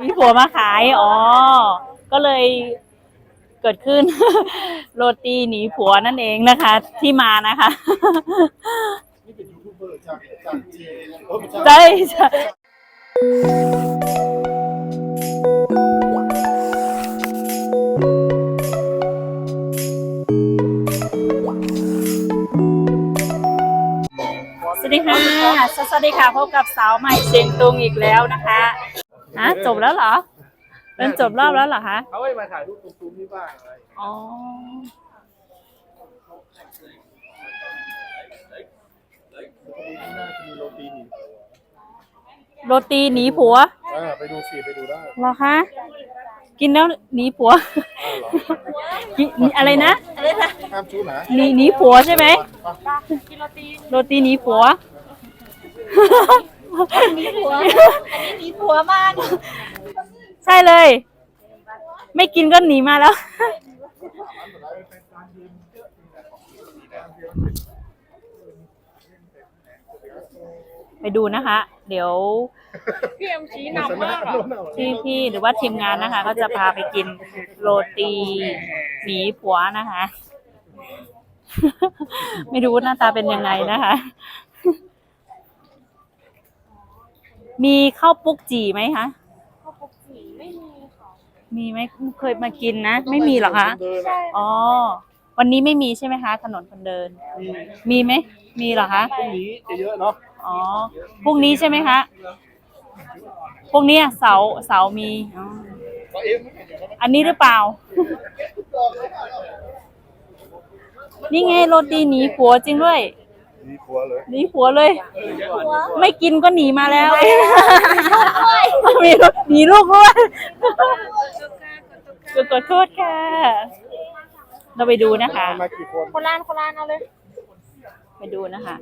มีผัวมาขาย อ๋อ ก็เลยเกิดขึ้น โรตีหนีผัวนั่นเองนะคะ ที่มานะคะนี่เป็นยูทูบเบอร์จากจากจีนเออไม่ใช่ ใช่ใช่สวัสดีค่ะ สวัสดีค่ะ พบกับสาวใหม่เชียงตุงอีกแล้วนะคะ ฮะจบแล้วเหรอ เป็นจบรอบแล้วเหรอคะเขาให้มาถ่ายรูปตรงซุ้มนี่บ้างอะไรอ๋อน่าจะมีโรตีหนีโรตีหนีผัวอ่าไปดูสิไปดูได้เหรอคะกินแล้วหนีผัวอ้าวเหรอกินอะไรนะห้ามชู้นะหนีหนีผัวใช่ไหมไปโรตีหนีผัวมีผัวอันนี้มี ผัวมากใช่เลย ไม่กินก็หนีมาแล้ว ไปดูนะคะ เดี๋ยวพี่เอ็มชี้นำมากอะพี่พี่หรือว่าทีมงานนะคะ ก็จะพาไปกินโรตีหมีผัวนะคะ ไม่รู้หน้าตาเป็นยังไงนะคะ มีข้าวปุกจีไหมคะมีไหมเคยมากินนะ ไม่มีหรอคะเดินอะอ๋อ วันนี้ไม่มีใช่ไหมคะ ถนนคนเดิน มีมีไหม มีเหรอคะ พรุ่งนี้จะเยอะเนาะอ๋อ พรุ่งนี้ใช่ไหมคะ พรุ่งนี้เสาร์เสาร์มีอ๋อก็เอ็มไม่เห็นอย่างนั้นอันนี้หรือเปล่า นี่ไงโรตีหนีผัวจริงด้วย มีผัวเลยหนีผัวเลย ไม่กินก็หนีมาแล้วมีลูกหนีลูกด้วยขอโทษค่ะ เราไปดูนะคะ มากี่คนโคราชโคราชเอาเลย ไปดูนะคะ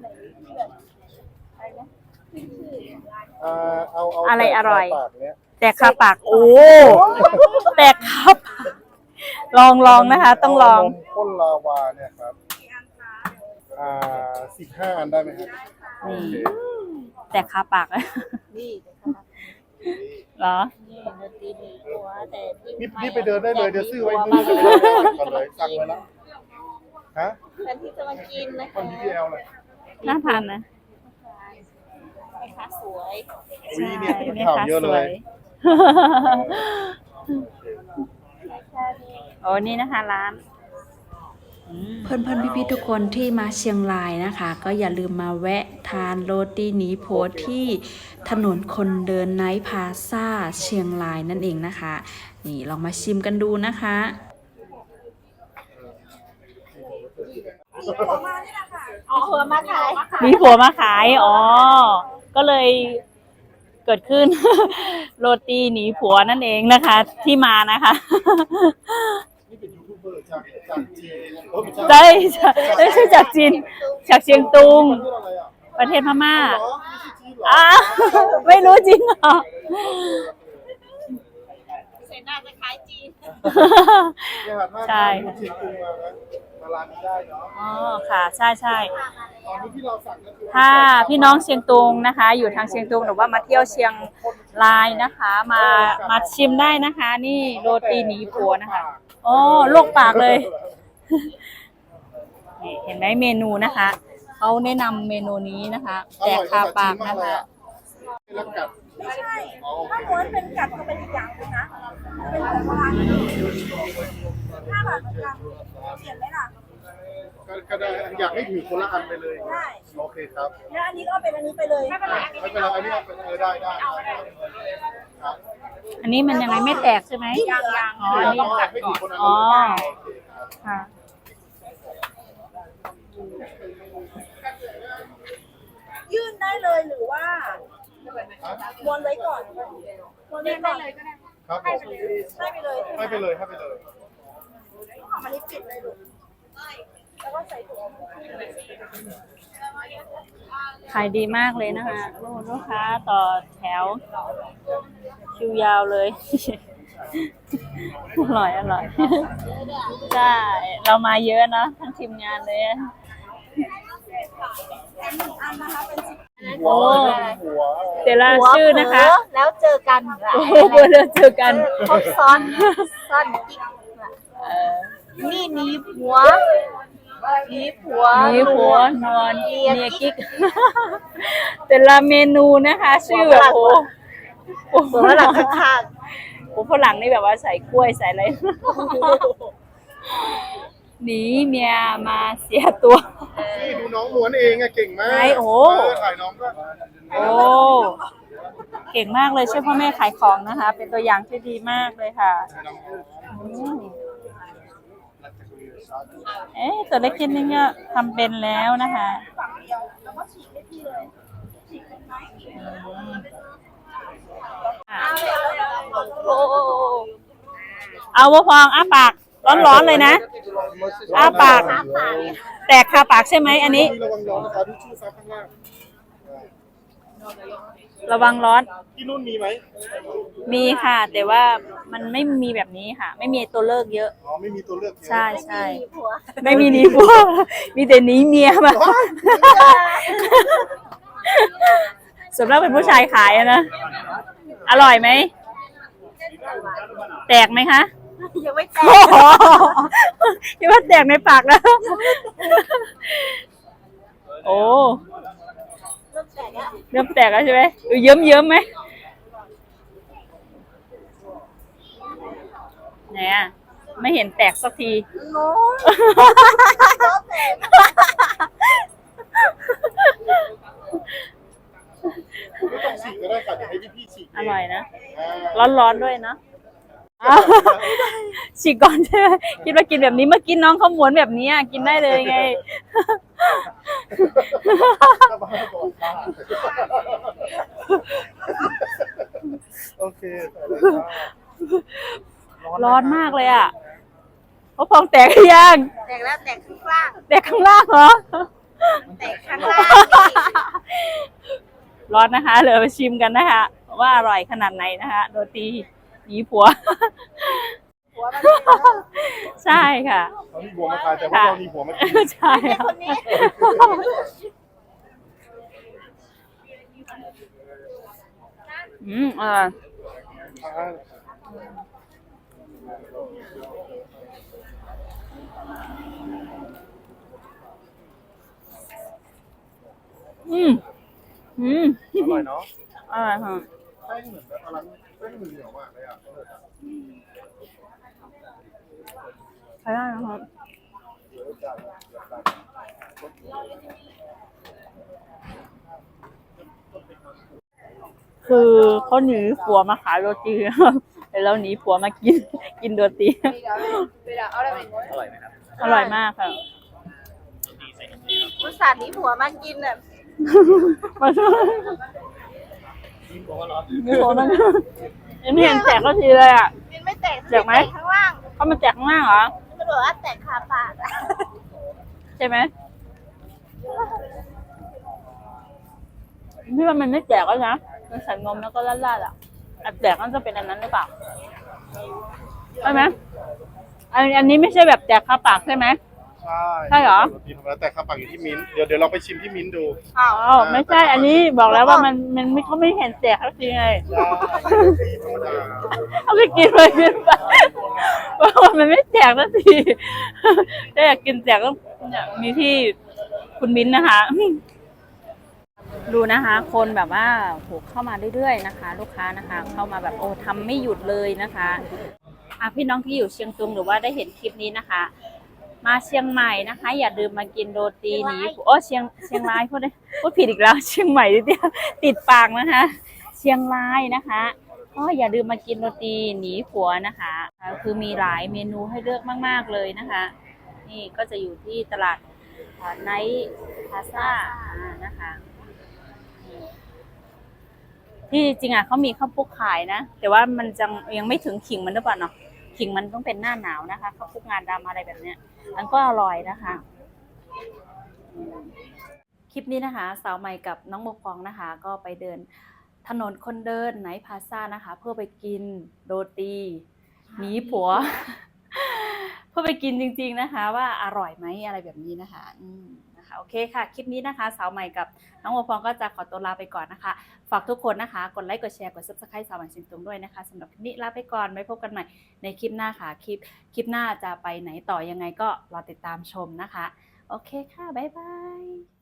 อ่าเอาเอาอะไรอร่อย ปากเนี้ยแตกคาปาก โอ้แตกคาปากลองลองนะคะ ต้องลองเานมข้นลาวาเนี่ยครับอ่า สิบห้าอันได้ไหมครับนี่โอเคแตกคาปากนี่เหรอ นี่ดนตรีมีผัวแต่พี่นี่ม่นี่ไปเดินได้เลยเดี๋ยวซื้อไว้ผันี่มาจะไปเดินก่อนเลยสั่งไว้แล้วฮะแทนที่จะมากินนะคคะนที่แอลเลยน่าทานนะแม่ค้าสวยวีเนี่ยใช่ข่าวเยอะเลยโอ้นี่นะคะร้าน อืมเพื่อนๆพี่ๆทุกคนที่มาเชียงรายนะคะ ก็อย่าลืมมาแวะทานโรตีหนีโพที่ถนนคนเดินไนท์พาซาเชียงรายนั่นเองนะคะ นี่ลองมาชิมกันดูนะคะอ๋อผัวมาขายมีผัวมาขาย อ๋อ ก็เลยเกิดขึ้น โรตีหนีผัวนั่นเองนะคะ ที่มานะคะนี่ เป็นยูทูบเบอร์จากจากจีนเออไม่ใช่ใช่ใช่ไม่ใช่จากจีนจากเชียงตุง ประเทศอะไรอะประเทศพม่าอ๋อไม่ใช่จีนเหรออ้าวไม่รู้จริงเหรอเสนาจะขายจีน เนี่ยถ้าใช่ถ้าจีนกรุงมานะมาร้านนี้ได้เนาะอ๋อค่ะ ใช่ใช่ตอนนี้ที่เราสั่งก็คือถ้าพี่น้องเชียงตุงนะคะ อยู่ทางเชียงตุงหรือว่ามาเที่ยวเชียง รายนะคะมามาชิมได้นะคะ นี่โรตีหนีผัวนะคะอ๋อลวกปากเลยนี่เห็นไหมเมนูนะคะเขาแนะนำเมนูนี้นะคะแจกคาปากนะคะ แล้วกัดไม่ใช่อ๋อโอเคถ้าม้วนเป็นกัดก็เป็นอีกอย่างหนึงนะ เป็นของโบราณห้าบาทเหมือนกันเปลี่ยนไหมล่ะ ก็ก็ได้อยากให้ถือคนละอันไปเลยได้ โอเคครับแล้วอันนี้ก็เป็นอันนี้ไปเลยไม่เป็นไรไม่เป็นไรอันนี้เอาไปเออได้ได้ครับอันนี้มันยังไงไม่แตกใช่ไหมยังยังอ๋ออันนี้อยากให้ถือคนละอ๋อัอนค่ะ ยื่นได้เลยหรือว่าม้วนไว้ก่อนม้วนไว้ก่อนครับผมให้ไปเลยให้ไปเลยให้ไปเลยของมันนี้ปิดเลยลูกแล้วก็ใส่ถุง ขายดีมากเลยนะคะลูกค้าต่อแถว คิวยาวเลย อร่อยอร่อยใช่เรามาเยอะเนอะทั้งทีมงานเลยอันนะคะเป็นสิบหัวเลยหัวแต่ละชื่อนะคะหัวเผลอแล้วเจอกันเหรอโอ้โหเบอร์เราเจอกันครบซ้อนซ้อนกิ๊กนี่หนีผัว หนีผัวมีหัวนอนเนียกิ๊ก แต่ละเมนูนะคะ ชื่อแบบโอ้โหโอ้โหหัวหลังข้างโอ้โหฝรั่งนี่แบบว่าใส่กล้วยใส่อะไรหนีเมียมาเสียตัว นี่ดูน้องม้วนเองอะเก่งมากไหนโอ้ เถ่ายน้องก็โอ้ เก่งมากเลยช่วยพ่อแม่ขายของนะคะ เป็นตัวอย่างที่ดีมากเลยค่ะอืม เอ๊ะตัวเล็กนิดนึงก็ทำเป็นแล้วนะคะอะโอ้เอาวะพองอ้าปาก ร้อนๆเลยนะ อ้าปาก แตกคาปากใช่ไหมอันนี้ระวังร้อนนะคะที่ชื่อซับข้างล่าง ระวังร้อน ที่นู่นมีไหมมีค่ะ แต่ว่ามันไม่มีแบบนี้ค่ะ ไม่มีตัวเลิกเยอะ อ๋อไม่มีตัวเลือกเยอะใช่ใช่ๆหนีผัวไม่มีหนีผัวมีแต่หนีเมียมาสำหรับเป็นผู้ชายขายอะนะ อร่อยไหม แตกไหมคะยังไม่แตโอ้กโหคิดว่าแตกในปากแล้ว โอ้ เริ่มแตกแล้วเริ่มแตกแล้วใช่ไหมเออเยิ้มเยิ้มๆไหมไหนอะไม่เห็นแตกสักทีโน้ตไม่ต้องฉีกก็ได้ค่ะเดี๋ยวให้พี่พี่ๆฉีกเงอร่อยนะอ่าร้อนๆด้วยนะอ้าวฉีกก่อนใช่ไหมคิดว่ากินแบบนี้เมื่อกี้น้องเขาม้วนแบบนี้อะกินได้เลยไงส บายก่อนค่ะโอเคใส่เลยค่ะร้อนมากเลยอะเขาพองแตกหรือยัง แตกแล้วแตกข้างล่าง แตกข้างล่างเหรอ แตกข้างล่างนี่ร้อนนะคะเดี๋ยวมาชิมกันนะคะ ว่าอร่อยขนาดไหนนะคะ โรตีหนีผัวหัวมันเป็นแล้ว ใช่ค่ะ เขามีหัวมาขายแต่ว่าเรามีหัวมากินใช่ไอ้ค่ะคนนี้อืมอร่อยอ่าอืมอืมอร่อยเนาะอร่อยค่ะ แป้งเหมือนแบบอะไรแป้งเหมือนเหนียวมากเลยอะ ใช้ได้นะครับคือเขาหนีผัวมาขายโรตีแต่เราหนีผัวมากินกินโรตีอร่อยมากค่ะอุตส่าห์หนีผัวมากินอะมาช่วยมีผัวมันยังไม่เห็นแตกก็ทีเลยอะกินไม่แตกแตกไหมข้างล่างเขามาแตกข้างล่างเหรอ มันบอกว่าแตกคาปากอะใช่ไหมพี่ว่ามันไม่แตกแล้วนะมันใส่นมแล้วก็ลาดๆอะอันแตกก็จะเป็นอันนั้นหรือเปล่าใช่ไหมอันอันนี้ไม่ใช่แบบแตกคาปากใช่ไหม ใช่ใช่เหรอโรตีธรรมดาแต่ข้าวปังอยู่ที่มิ้นท์เดี๋ยวเดี๋ยวเราไปชิมที่มิ้นท์ดู อ้าวอ๋อไม่ใช่อันนี้บอกแล้วว่ามันมันไม่เขาไม่เห็นแตกสักทีไงใช่โรตีธรรมดาเอาไปกินเลยกินไปว่ามันไม่แตกสักทีถ้าอยากกินแตกต้องเนี่ยมีที่คุณมิ้นท์นะคะ ดูนะคะ คนแบบว่าโหเข้ามาเรื่อยๆนะคะ ลูกค้านะคะ เข้ามาแบบโอ้ทำไม่หยุดเลยนะคะอะพี่น้องที่อยู่เชียงตุงหรือว่าได้เห็นคลิปนี้นะคะ มาเชียงใหม่นะคะ อย่าลืมมากินโรตีหนีโอ้เชียงเชียงรายพูดพูดผิดอีกแล้ว เชียงใหม่นิดเดียวติดปากนะคะ เชียงรายนะคะก็อย่าลืมมากินโรตีหนีผัวนะคะคือมีหลายเมนูให้เลือกมาก ๆ เลยนะคะ นี่ก็จะอยู่ที่ตลาดไนท์พาซ่านะคะที่จริงอะเขามีข้าวปุกขายนะ แต่ว่ามันจังยังไม่ถึงขิงมันหรือเปล่าเนาะ ขิงมันต้องเป็นหน้าหนาวนะคะข้าวปุกงานดำอะไรแบบเนี้ยมันก็อร่อยนะคะ คลิปนี้นะคะสาวใหม่กับน้องโมฟองนะคะ ก็ไปเดินถนนคนเดินไนท์พาซ่านะคะ เพื่อไปกินโรตีหนีผัว เพื่อไปกินจริง ๆนะคะ ว่าอร่อยไหมอะไรแบบนี้นะคะอืมนะคะโอเคค่ะ คลิปนี้นะคะสาวใหม่กับน้องโอปองก็จะขอตัวลาไปก่อนนะคะ ฝากทุกคนนะคะ กดไลค์กดแชร์กด subscribe สาวใหม่สินตุงด้วยนะคะสำหรับคลิปนี้ลาไปก่อนไว้พบกันใหม่ในคลิปหน้าค่ะคลิปคลิปหน้าจะไปไหนต่อยังไงก็รอติดตามชมนะคะ โอเคค่ะบ๊ายบาย